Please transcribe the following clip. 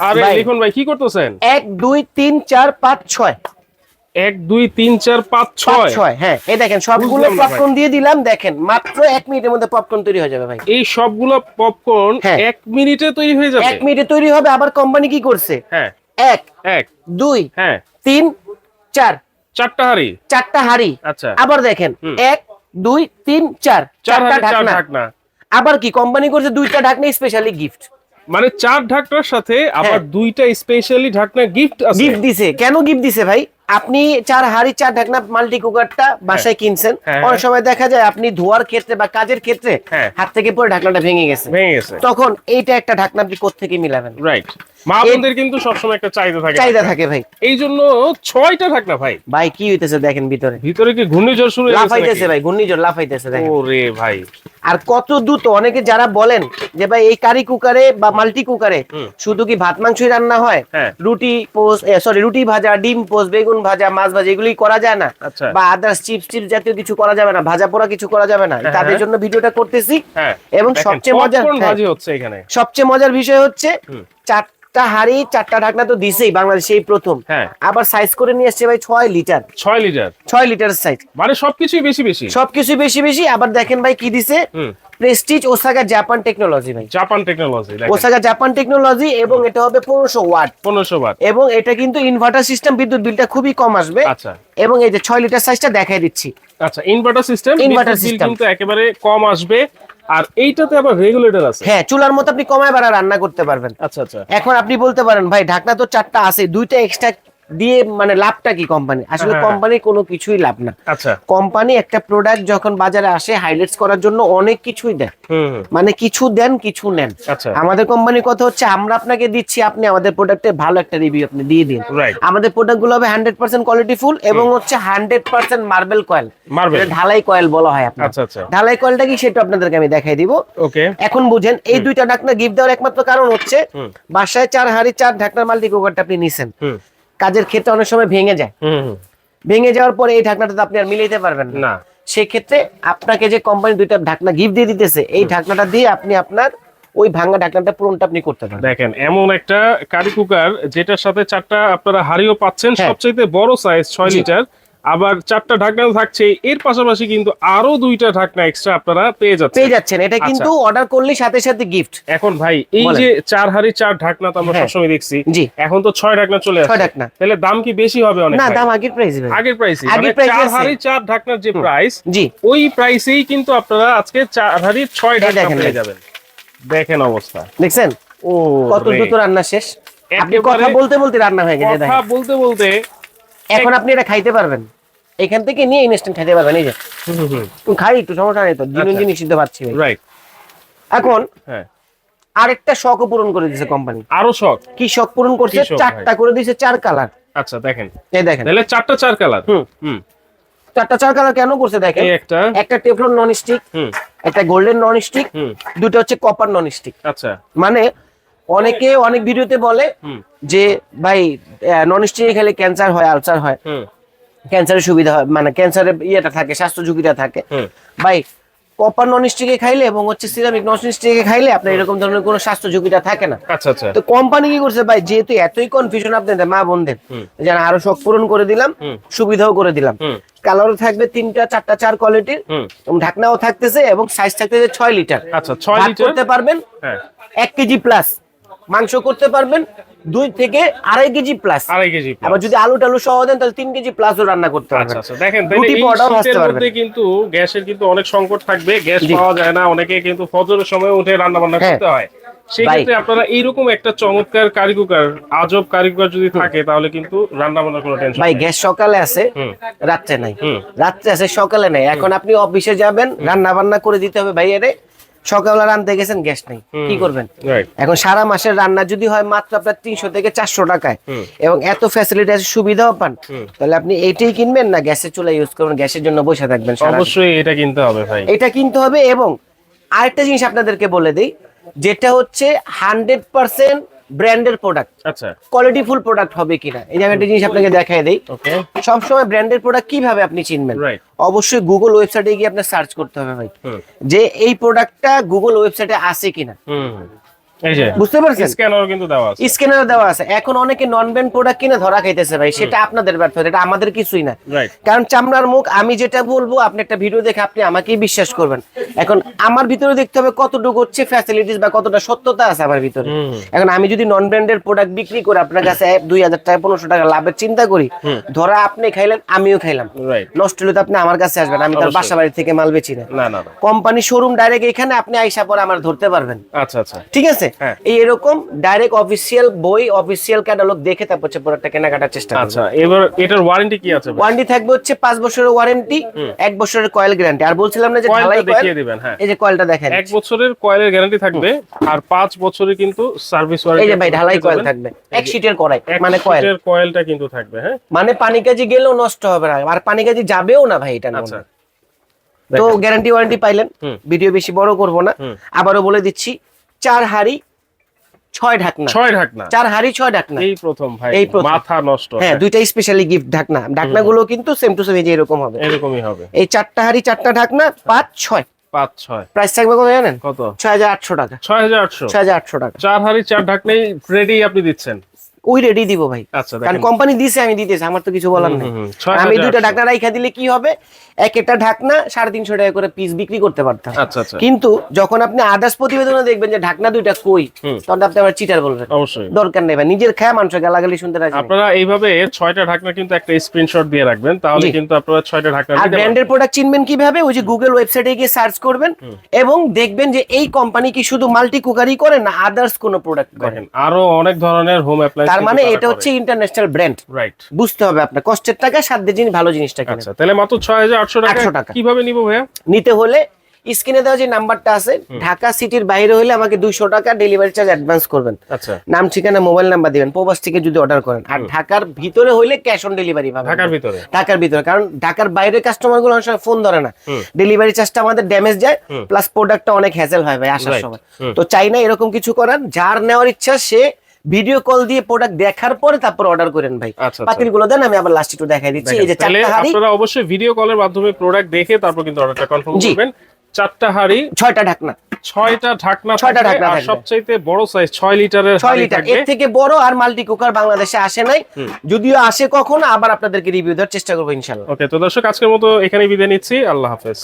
আরে লিখুন ভাই কি করতেছেন? এক দুই তিন চার পাঁচ ছয়। এক দুই তিন চার পাঁচ ছয়। ছয় হ্যাঁ। এই দেখেন সবগুলো। পপকর্ন দিয়ে দিলাম দেখেন মাত্র এক মিনিটের মধ্যে পপকর্ন তৈরি হয়ে যাবে ভাই। এই সবগুলো পপকর্ন হ্যাঁ। এক মিনিটে তৈরি হয়ে যাবে। এক মিনিটে তৈরি হবে আবার কোম্পানি কি করছে? হ্যাঁ। এক এক। দুই হ্যাঁ। তিন চার। চারটা হাড়ি। চারটা হাড়ি। আচ্ছা। আবার দেখেন এক দুই তিন চার। চার চারটা ঢাকনা। আবার কি কোম্পানি করছে দুইটা ঢাকনা স্পেশালি গিফট মানে চার ঢাকনার সাথে আবার হ্যাঁ। দুইটা স্পেশালি ঢাকনা গিফট গিফট দিছে। কেন গিফট দিছে ভাই? আপনি চার হাড়ি চার ঢাকনা মাল্টি কুকারটা বাসায় কিনছেন। হ্যাঁ। অনেক সময় দেখা যায় আপনি ধোয়ার ক্ষেত্রে বা কাজের ক্ষেত্রে হ্যাঁ। হাত থেকে পরে ঢাকনাটা ভেঙে গেছে। তখন এইটা একটা ঢাকনা আপনি কোত্থেকে মিলাবেন? রাইট মা বোনদের কিন্তু সবসময় একটা চাহিদা থাকে। চাহিদা থাকে ভাই। এই জন্য ছয়টা ঢাকনা ভাই। ভাই কি হইতেছে দেখেন ভিতরে? ভিতরে কি ঘূর্ণিঝড় শুরু হয়ে লাফাইতেছে ভাই ঘূর্ণিঝড় লাফাইতেছে দেখেন। ওরে ভাই। আর কত দ্রুত অনেকে যারা বলেন যে ভাই এই কারি কুকারে বা মাল্টি কুকারে শুধু কি ভাত মাংসই রান্না হয়? হ্যাঁ। রুটি পোস্ট সরি রুটি ভাজা ডিম পোস্ট বেগুন ভাজা মাছ ভাজা এগুলি করা যায় না। আচ্ছা। বা আদার্স চিপস টিপস জাতীয় কিছু করা যাবে না ভাজা পোড়া কিছু করা যাবে না। হ্যাঁ, তাদের হ্যাঁ। জন্য ভিডিওটা করতেছি। হ্যাঁ। এবং সবচেয়ে মজার ভাজি হচ্ছে এখানে? সবচেয়ে মজার বিষয় হচ্ছে। চারটা হাড়ি চারটা ঢাকনা তো দিছেই বাংলাদেশে এই প্রথম। আবার সাইজ করে নিয়ে আসছে ভাই ছয় লিটার ছয় লিটার ছয় লিটার সাইজ মানে সবকিছুই বেশি বেশি? সবকিছু বেশি বেশি আবার দেখেন ভাই কি দিছে? প্রেস্টিজ ওসাগা জাপান টেকনোলজি ভাই। Japan technology Osaka Japan technology এবং এটা হবে পনেরোশো ওয়াট। পনেরোশো বার এবং এটা কিন্তু ইনভার্টার সিস্টেম বিদ্যুৎ বিলটা খুবই কম আসবে। আচ্ছা। এবং এই যে ছয় লিটার সাইজটা দেখাই দিচ্ছি। আচ্ছা ইনভার্টার সিস্টেম ইনভার্টার সিস্টেম। কিন্তু একেবারে কম আসবে। আর এইটাতে আবার রেগুলেটর আছে। হ্যাঁ চুলার মতো আপনি কমায় বাড়া রান্না করতে পারবেন। আচ্ছা আচ্ছা। এখন আপনি বলতে পারেন ভাই ঢাকনা তো চারটা আছে দুইটা এক্সট্রা দিয়ে মানে লাভটা কি কোম্পানি আসলে কোম্পানি কোনো কিছুই লাভ না। আচ্ছা। কোম্পানি একটা প্রোডাক্ট যখন বাজারে আসে হাইলাইটস করার জন্য অনেক কিছুই দেয়। মানে কিছু দেন কিছু নেন। আচ্ছা। আমাদের কোম্পানির কথা হচ্ছে আমরা আপনাকে দিচ্ছি আপনি আমাদের প্রোডাক্টের ভালো একটা রিভিউ আপনি দিয়ে দিন। আমাদের প্রোডাক্টগুলো হবে হান্ড্রেড পার্সেন্ট কোয়ালিটি ফুল এবং হচ্ছে hundred percent marble coil marble ঢালাই কয়েল বলা হয় আপনার। আচ্ছা আচ্ছা। ঢালাই কয়েলটা কি সেটা আপনাদেরকে আমি দেখাই দিব। ওকে এখন বুঝেন এই দুইটা ঢাকনা গিফট দেওয়ার একমাত্র কারণ হচ্ছে বাসায় চার হাড়ি চার ঢাকনার মাল্টি কুকারটা আপনি নিছেন। হুম। কাজের ক্ষেত্রে অনেক সময় ভেঙে যায়। ভেঙে যাওয়ার পরে এই ঢাকনাটা তো আপনি আর মিলাইতে পারবেন না। না। সেক্ষেত্রে আপনাকে যে কোম্পানি দুইটা ঢাকনা গিফট দিয়ে দিতেছে এই ঢাকনাটা দিয়ে আপনি আপনার ওই ভাঙা ঢাকনাটা পূরণটা আপনি করতে পারেন দেখেন এমন একটা কারি কুকার যেটার সাথে চারটা আপনারা হাড়িও পাচ্ছেন সবচেয়ে বড় সাইজ ছয় লিটার আবার চারটা ঢাকনা থাকছে। এর পাশাপাশি কিন্তু আরও দুইটা ঢাকনা এক্সট্রা আপনারা পেয়ে যাচ্ছেন। পেয়ে যাচ্ছেন। এটা আচ্ছা। কিন্তু অর্ডার করলে সাথে সাথে গিফট এখন ভাই এই যে চার হাড়ি চার ঢাকনা তো আমরা হ্যাঁ। সবসময় দেখছি। এখন তো ছয় ঢাকনা চলে আসছে। ছয় ঢাকনা। তাহলে দাম কি বেশি হবে অনেক না দাম আগের প্রাইস ভাই। আগের প্রাইসে আগের price চার হাড়ি চার ঢাকনার যে প্রাইস জি। ওই প্রাইসেই কিন্তু আপনারা আজকে চার হাড়ি ছয় ঢাকনা পেয়ে। যাবেন। দেখেন অবস্থা। দেখছেন? ও কত দ্রুত রান্না শেষ। আপনি কথা বলতে বলতে রান্না হয়ে গেছে কথা বলতে বলতে এখন আপনি এটা খাইতে পারবেন। এখান থেকে নিয়ে ইনস্ট্যান্ট খাইতে পারবেন এই যে। তুমি খাই একটু সমস্যা নেই তো আচ্ছা। দিন নিষিদ্ধ পাচ্ছি ভাই। রাইট এখন হ্যাঁ। আরেকটা শখও পূরণ করে দিয়েছে কোম্পানি আরও শখ? কি শখ পূরণ করছে? চারটা করে দিয়েছে চার কালার আচ্ছা দেখেন। এই দেখেন। তাহলে চারটা চার কালার হুম। হুম। চারটা চার কালার কেন করছে দেখেন? এই একটা। একটা টেফলন নন স্টিক হুম। একটা গোল্ডেন নন স্টিক হুম। দুটো হচ্ছে কপার নন স্টিক আচ্ছা। মানে অনেকে অনেক ভিডিওতে বলে যে ভাই নন স্টিকে খেলে ক্যান্সার হয় আলসার হয়। ক্যান্সারের সুবিধা হয় মানে ক্যান্সারের ইয়েটা থাকে স্বাস্থ্য ঝুঁকিটা থাকে। ভাই কপার নন স্টিকে খাইলে এবং হচ্ছে সিরামিক নন স্টিকে খাইলে আপনার এরকম ধরনের কোনো স্বাস্থ্য ঝুঁকিটা থাকে না। আচ্ছা আচ্ছা। তো কোম্পানি কি করছে? ভাই যেহেতু এতই কনফিউশন আপনাদের মা বোনদের যেন আরও শখ পূরণ করে দিলাম সুবিধাও করে দিলাম। কালারও থাকবে তিনটা চারটা চার কোয়ালিটির এবং ঢাকনাও থাকতেছে এবং সাইজ থাকতেছে ছয় লিটার আচ্ছা ছয় লিটার করতে পারবেন হ্যাঁ। এক কেজি প্লাস মাংস করতে পারবেন দুই থেকে আড়াই কেজি প্লাস আড়াই কেজি আবার যদি আলু টালু সহ দেন তাহলে তিন কেজি প্লাসও রান্না করতে আচ্ছা পারবেন। আচ্ছা দেখেন রুটি পরোটাও ভাজতে পারবেন। কিন্তু গ্যাসের কিন্তু অনেক সংকট থাকবে। গ্যাস পাওয়া যায় না অনেকে কিন্তু ফজরের সময় উঠে রান্না বান্না হ্যাঁ। করতে হয়। সেই ভাই। ক্ষেত্রে আপনারা এইরকম একটা চমৎকার কারিকুকার আজব কারিকুকার যদি থাকে তাহলে কিন্তু রান্না বান্নার কোনো টেনশন ভাই গ্যাস সকালে আছে রাত্রে নাই। রাত্রে আছে সকালে নাই। এখন আপনি অফিসে যাবেন রান্না বান্না করে দিতে হবে ভাইয়ারে। সকালে রান্নতে গেছেন গ্যাস নেই। কি করবেন? এখন সারা মাসের রান্না যদি হয় মাত্র আপনার তিনশো থেকে চারশো টাকায় এবং এত ফ্যাসিলিটি আছে সুবিধাও পান তাহলে আপনি এইটাই কিনবেন না গ্যাসের চুলা ইউজ করবেন গ্যাসের জন্য বসে থাকবেন অবশ্যই এটা কিনতে হবে ভাই। এটা কিনতে হবে এবং আরেকটা জিনিস আপনাদেরকে বলে দিই যেটা হচ্ছে হান্ড্রেড পার্সেন্ট ব্র্যান্ডের প্রোডাক্ট আচ্ছা। কোয়ালিটি ফুল প্রোডাক্ট হবে কিনা? এই যে আমি একটা জিনিস আপনাকে দেখাই দেই। সব সবসময় ব্র্যান্ডের প্রোডাক্ট কীভাবে আপনি চিনবেন? অবশ্যই গুগল ওয়েবসাইটে গিয়ে আপনার সার্চ করতে হবে ভাই। যে এই প্রোডাক্টটা গুগল ওয়েবসাইটে আছে কিনা। বুঝতে পারছেন? স্ক্যানারও কিন্তু দেওয়া আছে। স্ক্যানার দেওয়া আছে। এখন অনেকে নন ব্র্যান্ড প্রোডাক্ট কিনে ধরা খাইতেছে ভাই সেটা আপনাদের ব্যর্থতা এটা আমাদের কিছুই না। কারণ চামড়ার মুখ আমি যেটা বলব আপনি একটা ভিডিও দেখে আপনি আমাকেই বিশ্বাস করবেন। এখন আমার ভিতরে দেখতে হবে কতটুকু হচ্ছে ফ্যাসিলিটিস বা কতটা সত্যতা আছে আমার ভিতরে। এখন আমি যদি নন ব্র্যান্ডের প্রোডাক্ট বিক্রি করে আপনার কাছে দুই হাজার টাকা পনেরোশো টাকা লাভের চিন্তা করি ধরা আপনি খাইলেন আমিও খাইলাম। নষ্ট হলে তো আপনি আমার কাছে আসবেন আমি তার বাসা বাড়ি থেকে মাল বেচি না। কোম্পানি শোরুম ডাইরেক্ট এখানে আপনি আইসা পরে আমার ধরতে পারবেন। আচ্ছা আচ্ছা। ঠিক আছে। এই এরকম ডাইরেক্ট অফিসিয়াল বই অফিসিয়াল ক্যাটালগ দেখে তারপর হচ্ছে প্রোডাক্টটা কেনাকাটার চেষ্টা আচ্ছা এবার এটার ওয়ারেন্টি কি আছে? ওয়ারেন্টি থাকবে হচ্ছে বছরের ওয়ারেন্টি এক বছরের কয়েল গ্যারান্টি আর বলছিলাম না যে ঢালাই কয়েল দেখিয়ে দিবেন হ্যাঁ। এই যে কয়েলটা দেখেন। বছরের কয়েলের গ্যারান্টি থাকবে আর পাঁচ বছরের কিন্তু সার্ভিস ওয়ারেন্টি এই যে ভাই ঢালাই কয়েল থাকবে। এক সিটের কড়াই মানে কয়েল কয়েলটা কিন্তু থাকবে হ্যাঁ। মানে পানি কাজি গেলেও নষ্ট হবে না আর পানি কাজি যাবেও না ভাই এটা আচ্ছা। তো গ্যারান্টি ওয়ারেন্টি পাইলেন। ভিডিও বেশি বড় করব না। আবারও বলে দিচ্ছি চার হাড়ি ছয় ঢাকনা। ছয় ঢাকনা। চার হাড়ি ছয় ঢাকনা। এই প্রথম ভাই এই। মাথা নষ্ট। হ্যাঁ দুইটা স্পেশালি গিফট ঢাকনা। ঢাকনা গুলো কিন্তু সেম টু সেম এই যে এরকম হবে। এরকমই হবে। এই চারটা হাড়ি চারটা ঢাকনা পাঁচ ছয়। পাঁচ ছয়। প্রাইস থাকবে কত জানেন? কত? ছয় হাজার আটশো টাকা। ছয় হাজার আটশো। ছয় হাজার আটশো টাকা। চার হাড়ি চার ঢাকনাই রেডি আপনি দিচ্ছেন। ওই রেডি দিব ভাই। আচ্ছা কারণ কোম্পানি দিছে আমি দিতেছি আমার তো কিছু বলার নেই। আমি দুইটা ঢাকনা রাইখা দিলে কি হবে? এক একটা ঢাকনা সাড়ে তিনশো টাকা করে পিস বিক্রি করতে পারতাম। আচ্ছা আচ্ছা। কিন্তু যখন আপনি আদার্স প্রতিবেদনে দেখবেন যে ঢাকনা দুইটা কই তখন আপনি আবার চিটার বলবেন। অবশ্যই। দরকার নেই ভাই নিজের খায় মানুষের গালাগালি শুনতে রাজি নেই। আপনারা এইভাবে ছয়টা ঢাকনা কিন্তু একটা স্ক্রিনশট দিয়ে রাখবেন তাহলে কিন্তু আপনারা ছয়টা ঢাকনা আর ব্র্যান্ডের প্রোডাক্ট চিনবেন কীভাবে? ওই যে গুগল ওয়েবসাইটে গিয়ে সার্চ করবেন এবং দেখবেন যে এই কোম্পানি কি শুধু মাল্টি কুকারই করে না আদার্স কোনো প্রোডাক্ট করেন আরও অনেক ধরনের হোম অ্যাপ্লায়েন্স তার মানে এটা হচ্ছে ইন্টারন্যাশনাল ব্র্যান্ড রাইট বুঝতে হবে আপনার। কষ্টের টাকা সাধ্যের জিনিস ভালো জিনিসটা কেনেন আচ্ছা তাহলে মাত্র ছয় হাজার আটশো টাকা। 800 টাকা। কীভাবে নিবো ভাইয়া? নিতে হলে স্ক্রিনে দেওয়া যে নাম্বারটা আছে ঢাকা সিটির বাইরে হলে আমাকে দুইশো টাকা ডেলিভারি চার্জ অ্যাডভান্স করবেন। আচ্ছা। নাম ঠিকানা মোবাইল নাম্বার দিবেন প্রবাস থেকে যদি অর্ডার করেন। আর ঢাকার ভিতরে হইলে ক্যাশ অন ডেলিভারি পাবেন। ঢাকার ভিতরে? ঢাকার ভিতরে। কারণ ঢাকার বাইরে কাস্টমারগুলো অনেক সময় ফোন ধরে না। ডেলিভারি চার্জটা আমাদের ড্যামেজ যায় প্লাস প্রোডাক্টটা অনেক হ্যাসেল হয় ভাই আসার সময়। তো চাই না এরকম কিছু করান যার নেওয়ার ইচ্ছা সে ভিডিও কল দিয়ে প্রোডাক্ট দেখার পরে তারপর অর্ডার করেন ভাই। আচ্ছা, আচ্ছা। গুলো দেন আমি আবার লাস্ট একটু দেখাই দিচ্ছি। এই যে চারটা হাড়ি। আপনারা অবশ্যই ভিডিও কলের মাধ্যমে প্রোডাক্ট দেখে তারপর কিন্তু অর্ডারটা কনফার্ম করবেন। চারটা হাড়ি। ছয়টা ঢাকনা। ছয়টা ঢাকনা ছয়টা ঢাকনা আর। সবচাইতে বড় সাইজ ছয় লিটারের ছয় হাঁড়ি লিটার। এর থেকে বড় আর মাল্টি কুকার বাংলাদেশে আসে নাই। যদিও আসে কখনো আবার আপনাদেরকে রিভিউ দেওয়ার চেষ্টা করব ইনশাল্লাহ। ওকে তো দর্শক আজকের মতো এখানে বিদায় নিচ্ছি। আল্লাহ হাফেজ।